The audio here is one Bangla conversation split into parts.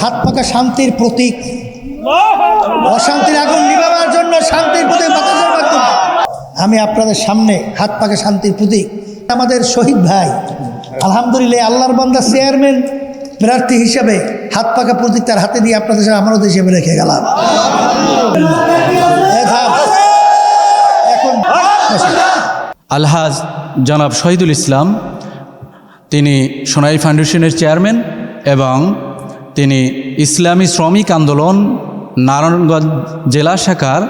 হাত পাকা শান্তির প্রতীক। অশান্তির আগুন নিভাবার জন্য শান্তির প্রতীক আমি আপনাদের সামনে হাত পাকা শান্তির প্রতীক। আমাদের শহীদ ভাই, আলহামদুলিল্লাহ আল্লাহর বান্দা চেয়ারম্যান, প্রার্থী হিসাবে হাত পাকা প্রতীক তার হাতে দিয়ে আপনাদের সামনে আমানত হিসেবে রেখে গেলাম। এখন আলহাজ জনাব শহীদুল ইসলাম, তিনি সোনাই ফাউন্ডেশনের চেয়ারম্যান এবং তিনি ইসলামী শ্রমিক আন্দোলন, নারায়ণগঞ্জ জেলা শাখার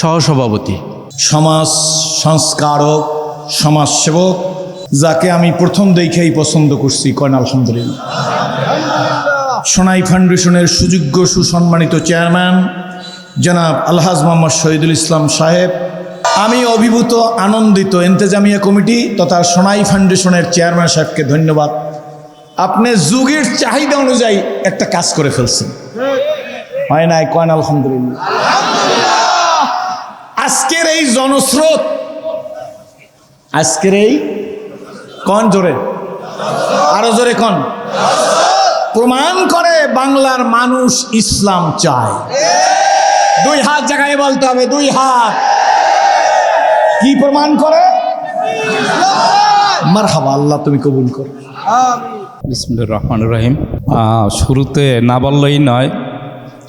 সহসভাপতি। সমাজ সংস্কারক, সমাজসেবক, যাকে আমি প্রথম দেখেই পছন্দ করছি কয়ন আলহামদুলিল্লাহ। সোনাই ফাউন্ডেশনের সুযোগ্য সুসম্মানিত চেয়ারম্যান, জনাব আলহাজ মোহাম্মদ শহীদুল ইসলাম সাহেব, আমি অভিভূত, আনন্দিত, এন্তেজামিয়া কমিটি তথা সোনাই ফাউন্ডেশনের চেয়ারম্যান সাহেবকে ধন্যবাদ। আপনি যুগের চাহিদা অনুযায়ী একটা কাজ করে ফেলছেন। হয় নাই? কয়ন আলহামদুলিল্লাহ। আজকের এই জনস্রোত, আজকের এই কন জোরে? আরও জোরে কন। প্রমাণ করে বাংলার মানুষ ইসলাম চায়। দুই হাত জায়গায় বলতে হবে, দুই হাত। কি প্রমাণ করে? মার হাবা আল্লাহ তুমি কবুল করো। বিসমুল্লাহ রহমান রহিম। শুরুতে না বললেই নয়,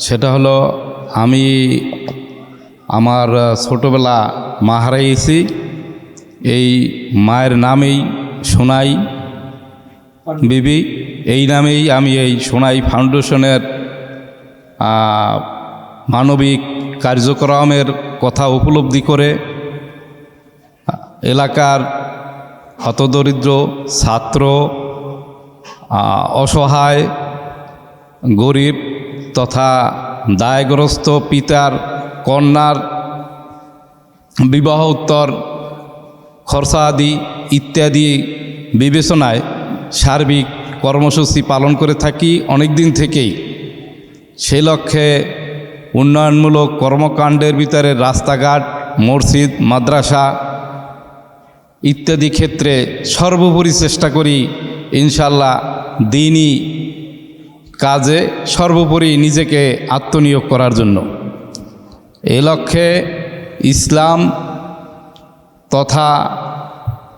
সেটা হলো আমি আমার ছোটোবেলা মা হারাইছি, এই মায়ের নামেই সোনাই বিবি, এই নামেই আমি এই সোনাই ফাউন্ডেশনের মানবিক কার্যক্রমের কথা উপলব্ধি করে, এলাকার হতদরিদ্র ছাত্র অসহায়, গরিব তথা দায়গ্রস্ত পিতার, কন্যার বিবাহ উত্তর, খরচা আদি ইত্যাদি বিবেচনায় সার্বিক কর্মসূচি পালন করে থাকি অনেক দিন থেকেই। সেই লক্ষ্যে উন্নয়নমূলক কর্মকাণ্ডের ভিতরে রাস্তাঘাট, মসজিদ, মাদ্রাসা ইত্যাদি ক্ষেত্রে সর্বোপরি চেষ্টা করি ইনশাল্লাহ দিনই কাজে সর্বোপরি নিজেকে আত্মনিয়োগ করার জন্য। এ লক্ষ্যে ইসলাম তথা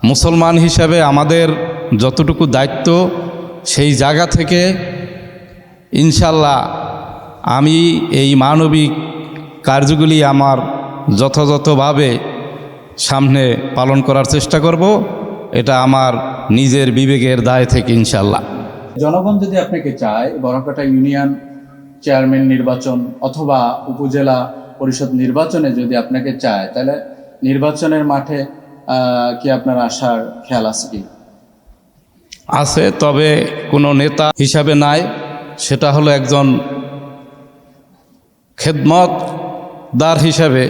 মুসলমান হিসাবে আমাদের যতটুকু দায়িত্ব সেই জায়গা থেকে ইনশাল্লাহ আমি এই মানবিক কার্যগুলি আমার যথাযথভাবে সামনে পালন করার চেষ্টা করব। এটা আমার নিজের বিবেকের দায় থেকে ইনশাল্লাহ। জনগণ যদি আপনাকে চায় বড়কাটা ইউনিয়ন চেয়ারম্যান নির্বাচন অথবা উপজেলা পরিষদ নির্বাচনে যদি আপনাকে চায়, তাহলে নির্বাচনের মাঠে কি আপনার আসার খেয়াল আছে কি? আছে, তবে কোনো নেতা হিসাবে নাই। সেটা হলো একজন খেদমতদার হিসাবে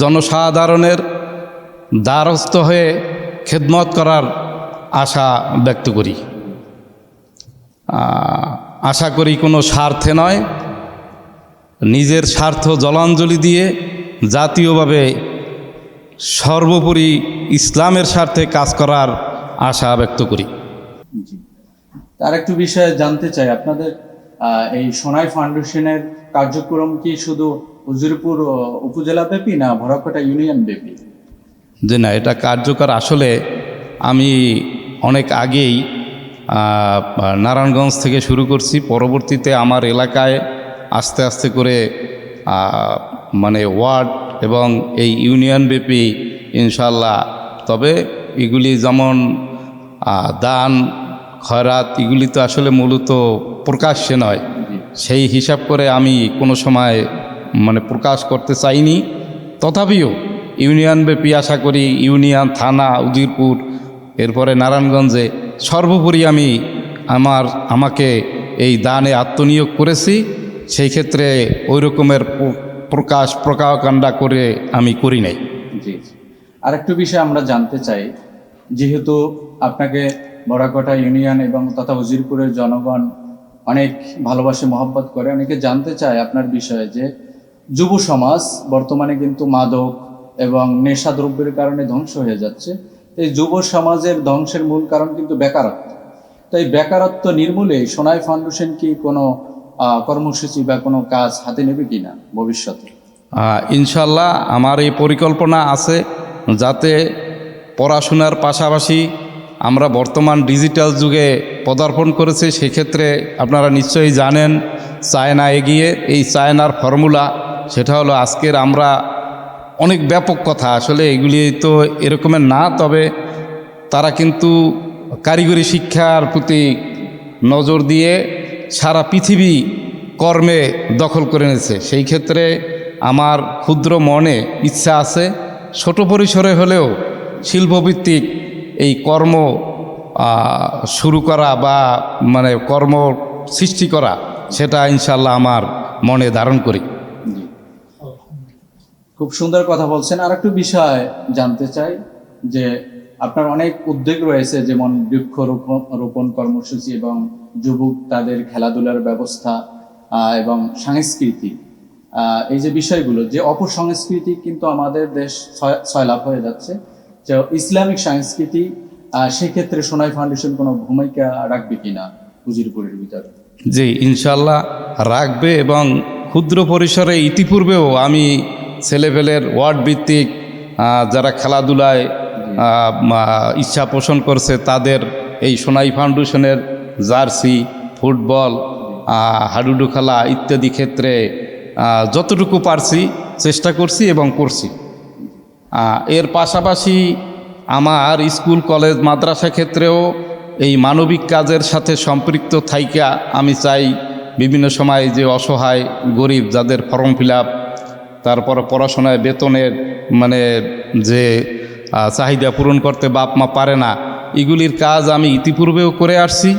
জনসাধারণের দ্বারস্থ হয়ে খেদমত করার আশা ব্যক্ত করি। আশা করি কোনো স্বার্থে নয়। নিজের স্বার্থ জলাঞ্জলি দিয়ে জাতীয়ভাবে সর্বোপরি ইসলামের স্বার্থে কাজ করার আশা ব্যক্ত করি। তার একটু বিষয়ে জানতে চাই আপনাদের এই সোনাই ফাউন্ডেশনের কার্যক্রম কি শুধু উজিরপুর উপজেলা ব্যাপী না ভরাকটা ইউনিয়ন ব্যাপী? যে না এটা কার্যকর আসলে আমি অনেক আগেই নারায়ণগঞ্জ থেকে শুরু করছি। পরবর্তীতে আমার এলাকায় আস্তে আস্তে করে মানে ওয়ার্ড এবং এই ইউনিয়ন ব্যাপী ইনশাল্লাহ তবে এগুলি যেমন দান, খয়রাত, এগুলি তো আসলে মূলত প্রকাশ্যে নয়। সেই হিসাব করে আমি কোনো সময় মানে প্রকাশ করতে চাইনি। তথাপিও ইউনিয়ন ব্যাপী আশা করি ইউনিয়ন, থানা, উজিরপুর, এরপরে নারায়ণগঞ্জে সর্বোপরি আমি আমার, আমাকে এই দানে আত্মনিয়োগ করেছি। সেই ক্ষেত্রে ওই রকমের প্রকাশ প্রকাকাণ্ডা করে আমি করি নাই। জি আরেকটু বিষয় আমরা জানতে চাই। যেহেতু আপনাকে বড়াকটা ইউনিয়ন এবং তথা উজিরপুরের জনগণ অনেক ভালোবাসে, মহব্বত করে, অনেকে জানতে চায় আপনার বিষয়ে যে যুব সমাজ বর্তমানে কিন্তু মাদক এবং নেশাদ্রব্যের কারণে ধ্বংস হয়ে যাচ্ছে। এই যুব সমাজের ধ্বংসের মূল কারণ কিন্তু বেকারত্ব। তাই বেকারত্ব নির্মূলে সোনাই ফাউন্ডেশন কি কোনো কর্মসূচি বা কোনো কাজ হাতে নেবে কিনা ভবিষ্যতে? ইনশাল্লাহ আমার এই পরিকল্পনা আছে যাতে পড়াশোনার পাশাপাশি আমরা বর্তমান ডিজিটাল যুগে পদার্পণ করেছি। সেক্ষেত্রে আপনারা নিশ্চয়ই জানেন, চায়না এগিয়ে এই চায়নার ফর্মুলা, সেটা হলো আজকের আমরা অনেক ব্যাপক কথা। আসলে এগুলি তো এরকমের না, তবে তারা কিন্তু কারিগরি শিক্ষার প্রতি নজর দিয়ে সারা পৃথিবী কর্মে দখল করে নিয়েছে সেই ক্ষেত্রে আমার ক্ষুদ্র মনে ইচ্ছা আছে, ছোট পরিসরে হলেও শিল্পভিত্তিক এই কর্ম শুরু করা বা মানে কর্ম সৃষ্টি করা, সেটা ইনশাল্লাহ আমার মনে ধারণ করি। খুব সুন্দর কথা বলছেন। আর একটু বিষয় জানতে চাই যে আপনার অনেক উদ্যোগ রয়েছে যেমন বৃক্ষরোপণ রোপণ কর্মসূচি এবং যুবক তাদের খেলাধুলার ব্যবস্থা এবং সাংস্কৃতিক। আহ, এই যে বিষয়গুলো যে অপসংস্কৃতি কিন্তু আমাদের দেশ ছয়লাভ হয়ে যাচ্ছে। যে ইসলামিক সংস্কৃতি সেক্ষেত্রে সোনাই ফাউন্ডেশন কোনো ভূমিকা রাখবে কিনা উজিরপুরের ভিতরে? জি ইনশাল্লাহ রাখবে এবং ক্ষুদ্র পরিসরে ইতিপূর্বেও আমি ছেলেপেলের ওয়ার্ড ভিত্তিক যারা খেলাধুলায় ইচ্ছা পোষণ করছে, তাদের এই সোনাই ফাউন্ডেশনের জার্সি, ফুটবল হাডুডু খেলা ইত্যাদি ক্ষেত্রে যতটুকু পারছি চেষ্টা করছি এবং করছি। এর পাশাপাশি আমার স্কুল, কলেজ, মাদ্রাসা ক্ষেত্রেও এই মানবিক কাজের সাথে সম্পৃক্ত থাইকা আমি চাই। বিভিন্ন সময় যে অসহায়, গরিব, যাদের ফর্ম ফিল আপ তারপর পড়াশোনায় বেতনের মানে যে চাহিদা পূরণ করতে বাপ মা পারে না, এগুলির কাজ আমি ইতিপূর্বেও করে আসছি।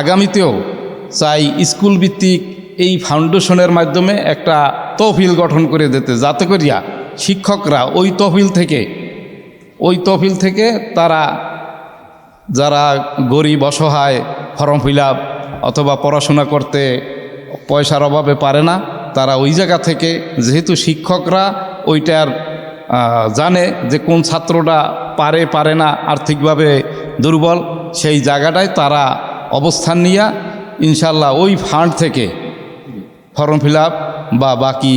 আগামীতেও চাই স্কুল ভিত্তিক এই ফাউন্ডেশনের মাধ্যমে একটা তহবিল গঠন করে দিতে, যাতে করিয়া শিক্ষকরা ওই তহবিল থেকে, ওই তহবিল থেকে তারা যারা গরিব, অসহায়, ফর্ম ফিল অথবা পড়াশোনা করতে পয়সার অভাবে পারে না তারা ওই জায়গা থেকে, যেহেতু শিক্ষকরা ওইটার জানে যে কোন ছাত্রটা পারে পারে না, আর্থিকভাবে দুর্বল, সেই জায়গাটায় তারা অবস্থান নিয়ে ইনশাল্লাহ ওই ফান্ড থেকে ফর্ম ফিল বা বাকি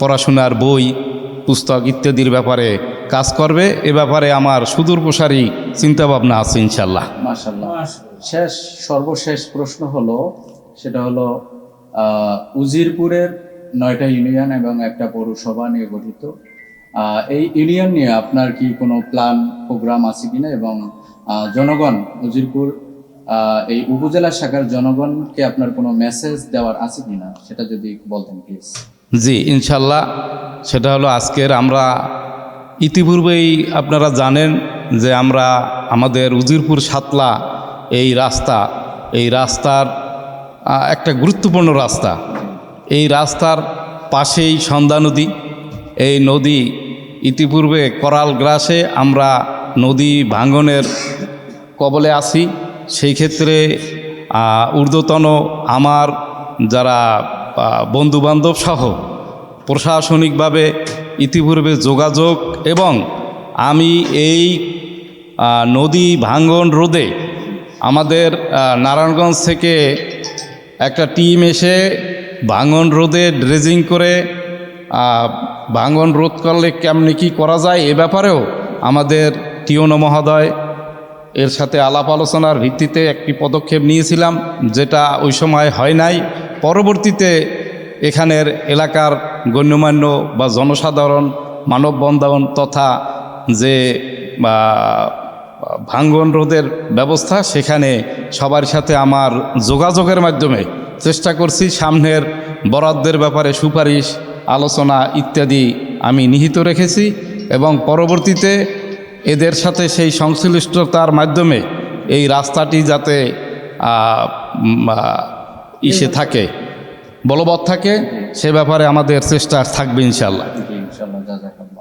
পড়াশোনার বই, পুস্তক ইত্যাদির ব্যাপারে কাজ করবে। এ ব্যাপারে আমার সুদূর প্রসারী চিন্তাভাবনা আছে ইনশাল্লাহ শেষ, সর্বশেষ প্রশ্ন হলো, সেটা হলো উজিরপুরের নয়টা ইউনিয়ন এবং একটা পৌরসভা নিয়ে গঠিত। এই ইউনিয়ন নিয়ে আপনার কি কোনো প্ল্যান, প্রোগ্রাম আছে কিনা? এবং জনগণ উজিরপুর এই উপজেলা শাখার জনগণকে আপনার কোনো মেসেজ দেওয়ার আছে কিনা? সেটা যদি বলতেন প্লিজ জি ইনশাল্লাহ সেটা হলো আজকের আমরা ইতিপূর্বেই আপনারা জানেন যে আমরা আমাদের উজিরপুর সাতলা এই রাস্তা, এই রাস্তার একটা গুরুত্বপূর্ণ রাস্তা। এই রাস্তার পাশেই সন্ধ্যা নদী। এই নদী ইতিপূর্বে করাল গ্রাসে আমরা নদী ভাঙনের কবলে আসি সেই ক্ষেত্রে ঊর্ধ্বতন আমার যারা বন্ধুবান্ধব সহ প্রশাসনিকভাবে ইতিপূর্বে যোগাযোগ এবং আমি এই নদী ভাঙ্গন রোধে আমাদের নারায়ণগঞ্জ থেকে একটা টিম এসে ভাঙন রোধে ড্রেজিং করে ভাঙন রোধ করলে কেমনি কী করা যায় এ ব্যাপারেও আমাদের টিওনো মহোদয় এর সাথে আলাপ আলোচনার ভিত্তিতে একটি পদক্ষেপ নিয়েছিলাম, যেটা ওই সময় হয় নাই। পরবর্তীতে এখানের এলাকার গণ্যমান্য বা জনসাধারণ মানববন্ধন তথা যে ভাঙ্গন রোধের ব্যবস্থা, সেখানে সবার সাথে আমার যোগাযোগের মাধ্যমে চেষ্টা করছি সামনের বরাদ্দের ব্যাপারে সুপারিশ, আলোচনা ইত্যাদি আমি নিহিত রেখেছি এবং পরবর্তীতে এদের সাথে সেই সংশ্লিষ্টতার মাধ্যমে এই রাস্তাটি যাতে ইসে থাকে, বলবৎ থাকে, সে ব্যাপারে আমাদের চেষ্টা থাকবে ইনশাল্লাহ